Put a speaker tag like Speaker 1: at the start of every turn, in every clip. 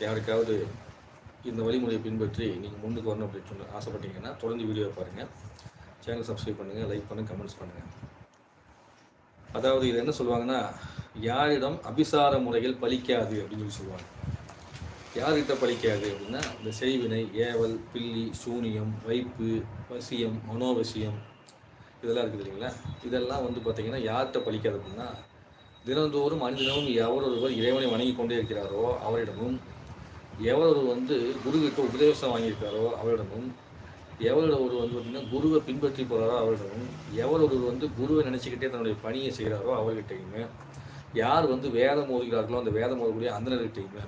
Speaker 1: யாருக்காவது இந்த வழிமுறையை பின்பற்றி நீங்கள் முன்னுக்கு வரணும் அப்படின்னு சொல்லி ஆசைப்பட்டீங்கன்னா தொடர்ந்து வீடியோ பாருங்கள் சேனல் சப்ஸ்கிரைப் பண்ணுங்கள் லைக் பண்ணுங்கள் கமெண்ட்ஸ் பண்ணுங்கள் அதாவது இது என்ன சொல்லுவாங்கன்னா யாரிடம் அபிசார முறைகள் பலிக்காது அப்படின்னு சொல்லி சொல்லுவாங்க. யார்கிட்ட பலிக்காது அப்படின்னா இந்த செய்வினை ஏவல் பில்லி சூனியம் வைப்பு வசியம் மனோவசியம் இதெல்லாம் இருக்குது இல்லைங்களா? இதெல்லாம் வந்து பார்த்திங்கன்னா யார்கிட்ட பலிக்காது அப்படின்னா தினந்தோறும் மனிதனும் எவர் ஒருவர் இறைவனை வணங்கி கொண்டே இருக்கிறாரோ அவரிடமும் எவர் வந்து குருவிட்ட உபதேசம் வாங்கியிருக்காரோ அவரிடமும் எவர் ஒரு வந்து பார்த்திங்கன்னா குருவை பின்பற்றி போகிறாரோ அவரிடமும் எவர் வந்து குருவை நினச்சிக்கிட்டே தன்னுடைய பணியை செய்கிறாரோ அவர்கிட்டையுமே யார் வந்து வேதம் ஓதுகிறார்களோ அந்த வேதம் ஓதக்கூடிய அந்தனர்கிட்டையுமே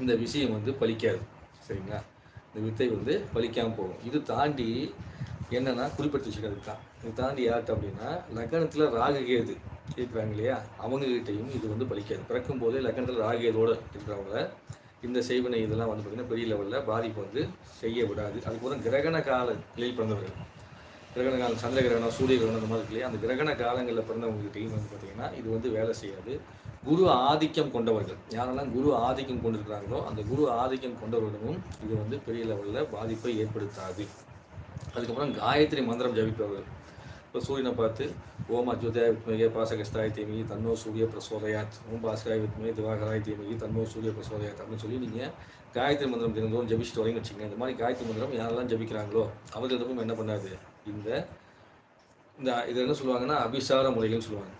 Speaker 1: இந்த விஷயம் வந்து பலிக்காது. சரிங்களா? இந்த வித்தை வந்து பலிக்காமல் போகும். இது தாண்டி என்னென்னா குறிப்பிட்டு வச்சுக்கிறது தான். இது தாண்டி யார்கிட்ட அப்படின்னா லக்னத்தில் ராகுகேது இருக்கிறாங்க இல்லையா? அவங்ககிட்டையும் இது வந்து பலிக்காது. பிறக்கும் போதே லக்னத்தில் ராகுகேதோடு இருக்கிறவங்கள இந்த செய்வினை இதெல்லாம் வந்து பார்த்திங்கன்னா பெரிய லெவலில் பாதிப்பு வந்து செய்ய விடாது. அதுக்கப்புறம் கிரகண காலங்களில் பிறந்தவர்கள் கிரகண காலம் சந்திர கிரகணம் சூரிய கிரகணம் அந்த மாதிரி இல்லையா? அந்த கிரகண காலங்களில் பிறந்தவங்ககிட்டையும் வந்து பார்த்திங்கன்னா இது வந்து வேலை செய்யாது. குரு ஆதிக்கம் கொண்டவர்கள் யாரெல்லாம் குரு ஆதிக்கம் கொண்டிருக்கிறாங்களோ அந்த குரு ஆதிக்கம் கொண்டவர்களிடமும் இது வந்து பெரிய லெவலில் பாதிப்பை ஏற்படுத்தாது. அதுக்கப்புறம் காயத்ரி மந்திரம் ஜபிப்பவர்கள் இப்போ சூரியனை பார்த்து ஓம் அஜுதய வித்மகே பாசகஸ்தாய் தீமகி தன்னோ சூரிய பிரசோதயாத் ஓம் பாஸ்கராய் வித்மகி திவாகராய் தீமகி தன்னோ சூரிய பிரசோதயாத் அப்படின்னு சொல்லி நீங்கள் காயத்ரி மந்திரம் தினந்தோறும் ஜபிச்சுட்டு வரீங்கன்னு வச்சுக்கோங்க இந்த மாதிரி காயத்ரி மந்திரம் யாரெல்லாம் ஜபிக்கிறாங்களோ அவர்களிடமும் என்ன பண்ணாது? இந்த இந்த இது என்ன சொல்லுவாங்கன்னா அபிசார முறைகள்னு சொல்லுவாங்க.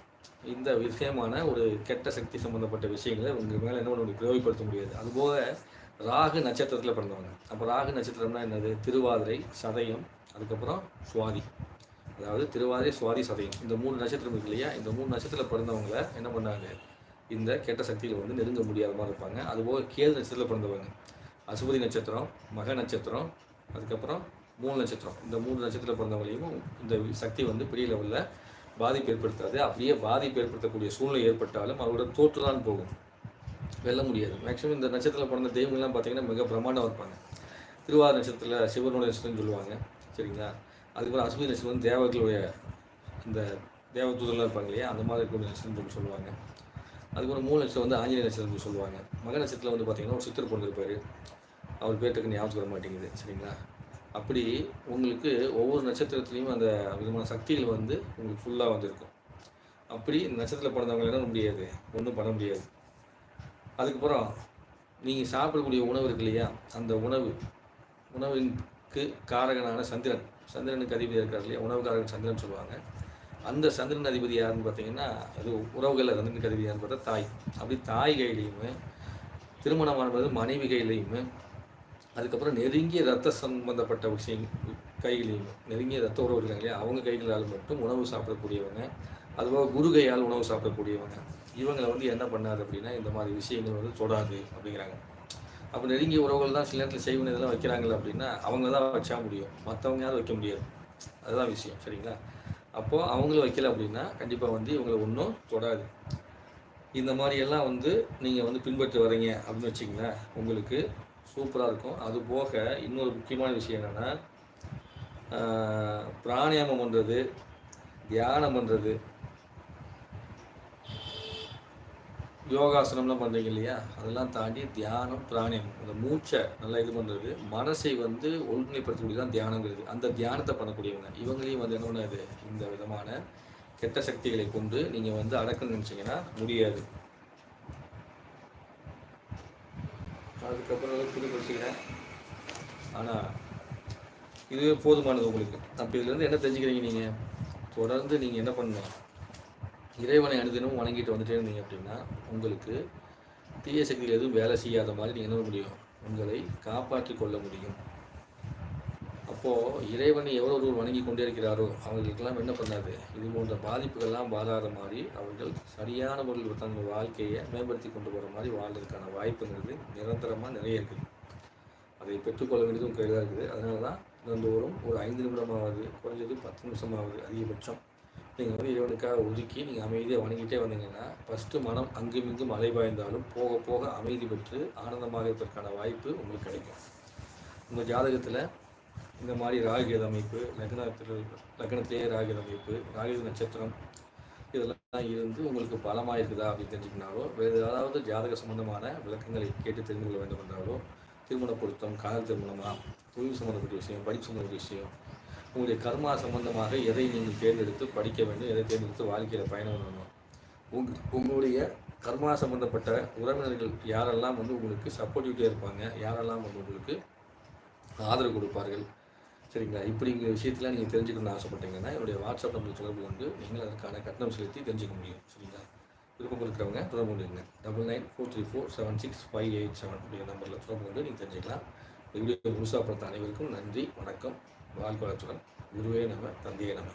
Speaker 1: இந்த விஷயமான ஒரு கெட்ட சக்தி சம்பந்தப்பட்ட விஷயங்களை உங்கள் மேலே என்ன பண்ண பிரயோகப்படுத்த முடியாது. அதுபோக ராகு நட்சத்திரத்தில் பிறந்தவங்க. அப்போ ராகு நட்சத்திரம்னா என்னது? திருவாதிரை சதயம் அதுக்கப்புறம் சுவாதி. அதாவது திருவாதிரை சுவாதி சதயம் இந்த மூணு நட்சத்திரம் இருக்கு இல்லையா? இந்த மூணு நட்சத்திரத்தில் பிறந்தவங்கள என்ன பண்ணாங்க? இந்த கெட்ட சக்தியில் வந்து நெருங்க முடியாத மாதிரி இருப்பாங்க. அதுபோக கேது நட்சத்திரத்தில் பிறந்தவங்க. அசுபதி நட்சத்திரம் மக நட்சத்திரம் அதுக்கப்புறம் மூணு நட்சத்திரம். இந்த மூணு நட்சத்திரத்தில் பிறந்தவங்களையும் இந்த சக்தி வந்து பெரிய லெவலில் பாதிப்பு ஏற்படுத்தாது. அப்படியே பாதிப்பு ஏற்படுத்தக்கூடிய சூழ்நிலை ஏற்பட்டாலும் அவரோட தோற்று தான் போகும். வெல்ல முடியாது. மேக்ஸிமம் இந்த நட்சத்திரத்தில் பிறந்த தெய்வங்கள்லாம் பார்த்தீங்கன்னா மிக பிரம்மாண்டம் இருப்பாங்க. திருவாரூர் நட்சத்திரத்தில் சிவனுடைய நட்சத்திரம்னு சொல்லுவாங்க. சரிங்களா? அதுக்கப்புறம் அசுபதி நட்சத்திரம் வந்து தேவர்களுடைய இந்த தேவதூதர்லாம் இருப்பாங்க இல்லையா? அந்த மாதிரி இருக்கக்கூடிய நட்சத்திரம் சொல்லி சொல்லுவாங்க. அதுக்கப்புறம் மூணு நட்சத்திரம் வந்து ஆஞ்சநேய நட்சத்திரம் சொல்லி சொல்லுவாங்க. மக நட்சத்திரத்தில் வந்து பார்த்தீங்கன்னா ஒரு சித்தர் பிறந்திருப்பாரு அவர் பேர்ட்டுக்கு ஞாபகம் வர மாட்டேங்குது சரிங்களா? அப்படி உங்களுக்கு ஒவ்வொரு நட்சத்திரத்துலேயும் அந்த விதமான சக்திகள் வந்து உங்களுக்கு ஃபுல்லாக வந்துருக்கும். அப்படி இந்த நட்சத்திரத்தில் பிறந்தவங்க என்ன முடியாது. ஒன்றும் பண்ண முடியாது. அதுக்கப்புறம் நீங்கள் சாப்பிடக்கூடிய உணவு இருக்கு இல்லையா? அந்த உணவு உணவிற்கு காரகனான சந்திரன். சந்திரனுக்கு அதிபதி இருக்கார் இல்லையா? உணவு சந்திரன் சொல்லுவாங்க. அந்த சந்திரன் அதிபதி யாருன்னு பார்த்தீங்கன்னா அது உறவுகளில் சந்திரனுக்கு அதிபதி யாருன்னு பார்த்தா தாய். அப்படி தாய் கையிலையுமே திருமணமானது மனைவி கையிலையுமே அதுக்கப்புறம் நெருங்கிய ரத்த சம்பந்தப்பட்ட விஷயம் கைகளையும் நெருங்கிய ரத்த உறவு இருக்காங்க இல்லையா? அவங்க கைகளால் மட்டும் உணவு சாப்பிடக்கூடியவங்க அதுபோக குரு கையால் உணவு சாப்பிடக்கூடியவங்க. இவங்களை வந்து என்ன பண்ணாது அப்படின்னா இந்த மாதிரி விஷயங்கள் வந்து தொடாது அப்படிங்கிறாங்க. அப்போ நெருங்கிய உறவுகள் தான் சில நேரத்தில் செய்வன இதெல்லாம் வைக்கிறாங்களே அப்படின்னா அவங்க தான் வச்சா முடியும். மற்றவங்க யாரும் வைக்க முடியாது. அதுதான் விஷயம். சரிங்களா? அப்போது அவங்களும் வைக்கல அப்படின்னா கண்டிப்பாக வந்து இவங்களை ஒன்றும் தொடாது. இந்த மாதிரியெல்லாம் வந்து நீங்கள் வந்து பின்பற்றி வரீங்க அப்படின்னு வச்சிங்களேன் உங்களுக்கு சூப்பராக இருக்கும். அது போக இன்னொரு முக்கியமான விஷயம் என்னென்னா பிராணாயாமம் பண்ணுறது தியானம் பண்ணுறது யோகாசனம்லாம் பண்ணுறீங்க இல்லையா? அதெல்லாம் தாண்டி தியானம் பிராணியம். அந்த மூச்சை நல்லா இது பண்ணுறது மனசை வந்து ஒழுங்குநிலைப்படுத்தக்கூடிய தான் தியானங்கிறது. அந்த தியானத்தை பண்ணக்கூடியவங்க. இவங்களையும் வந்து என்ன பண்ணாது? இந்த விதமான கெட்ட சக்திகளை கொண்டு நீங்கள் வந்து அடக்கணும்னு நினச்சிங்கன்னா முடியாது. அதுக்கப்புறம் புது படிச்சுக்கிறேன் ஆனால் இதுவே போதுமானது உங்களுக்கு. அப்போ இதுலேருந்து என்ன தெரிஞ்சுக்கிறீங்க நீங்கள் தொடர்ந்து நீங்கள் என்ன பண்ணணும்? இறைவனை அனுதினமும் வணங்கிட்டு வந்துட்டே இருந்தீங்க அப்படின்னா உங்களுக்கு தீய சக்தியில் எதுவும் வேலை செய்யாத மாதிரி நீங்கள் என்ன முடியும்? உங்களை காப்பாற்றிக் கொள்ள முடியும். அப்போது இறைவனை எவ்வளோ தூரம் வணங்கி கொண்டே இருக்கிறாரோ அவர்களுக்கெல்லாம் என்ன பண்ணாது? இது போன்ற பாதிப்புகள்லாம் பாதாத மாதிரி அவர்கள் சரியான முறையில் தங்கள் வாழ்க்கையை மேம்படுத்தி கொண்டு போகிற மாதிரி வாழ்றதுக்கான வாய்ப்புங்கிறது நிரந்தரமாக நிறைய இருக்குது. அதை பெற்றுக்கொள்ள வேண்டியது உங்கள் கையில் தான் இருக்குது. அதனால தான் தினந்தோறும் ஒரு ஐந்து நிமிடமாவது குறைஞ்சது பத்து நிமிஷமாவது அதிகபட்சம் நீங்கள் வந்து இறைவனுக்காக ஒதுக்கி நீங்கள் அமைதியாக வணங்கிட்டே வந்தீங்கன்னா ஃபஸ்ட்டு மனம் அங்கும் இங்கும் அலைபாய்ந்தாலும் போக போக அமைதி பெற்று ஆனந்தமாக இருப்பதற்கான வாய்ப்பு உங்களுக்கு கிடைக்கும். உங்கள் ஜாதகத்தில் இந்த மாதிரி ராகித அமைப்பு லக்னத்தில் லக்னத்திலேயே ராகு அமைப்பு ராகு நட்சத்திரம் இதெல்லாம் இருந்து உங்களுக்கு பலமாக இருக்குதா அப்படின்னு தெரிஞ்சுக்கினாலோ வேறு ஏதாவது ஜாதக சம்பந்தமான விளக்கங்களை கேட்டு தெரிந்து கொள்ள வேண்டும் என்றாலோ திருமண பொருத்தம் காதல் திருமணமாக தொழில் சம்மந்தப்பட்ட விஷயம் படிப்பு சம்மந்தப்பட்ட விஷயம் உங்களுடைய கர்மா சம்பந்தமாக எதை நீங்கள் தேர்ந்தெடுத்து படிக்க வேண்டும் எதை தேர்ந்தெடுத்து வாழ்க்கையில் பயணம் பண்ணணும்? உங் உங்களுடைய கர்மா சம்பந்தப்பட்ட உறவினர்கள் யாரெல்லாம் வந்து உங்களுக்கு சப்போர்ட்டிவிட்டியாக இருப்பாங்க யாரெல்லாம் வந்து உங்களுக்கு ஆதரவு கொடுப்பார்கள்? சரிங்களா? இப்படிங்கிற விஷயத்தில் நீங்கள் தெரிஞ்சுக்கணும்னு ஆசைப்பட்டீங்கன்னா என்னுடைய வாட்ஸ்அப் நம்பர் தொடர்பு கொண்டு நீங்கள் அதற்கான கட்டணம் செலுத்தி தெரிஞ்சுக்க முடியும். சரிங்களா? விருப்பம் இருக்கிறவங்க தொடர்பு கொண்டுங்க double nine four three four seven six five eight seven அப்படிங்கிற நம்பரில் தொடர்பு கொண்டு நீங்கள் தெரிஞ்சுக்கலாம். எங்களுடைய முழுசா முழுசாக அனைவருக்கும் நன்றி வணக்கம் வாழ்க்கை வளத்துடன். குருவே நம தந்தையே நம்ம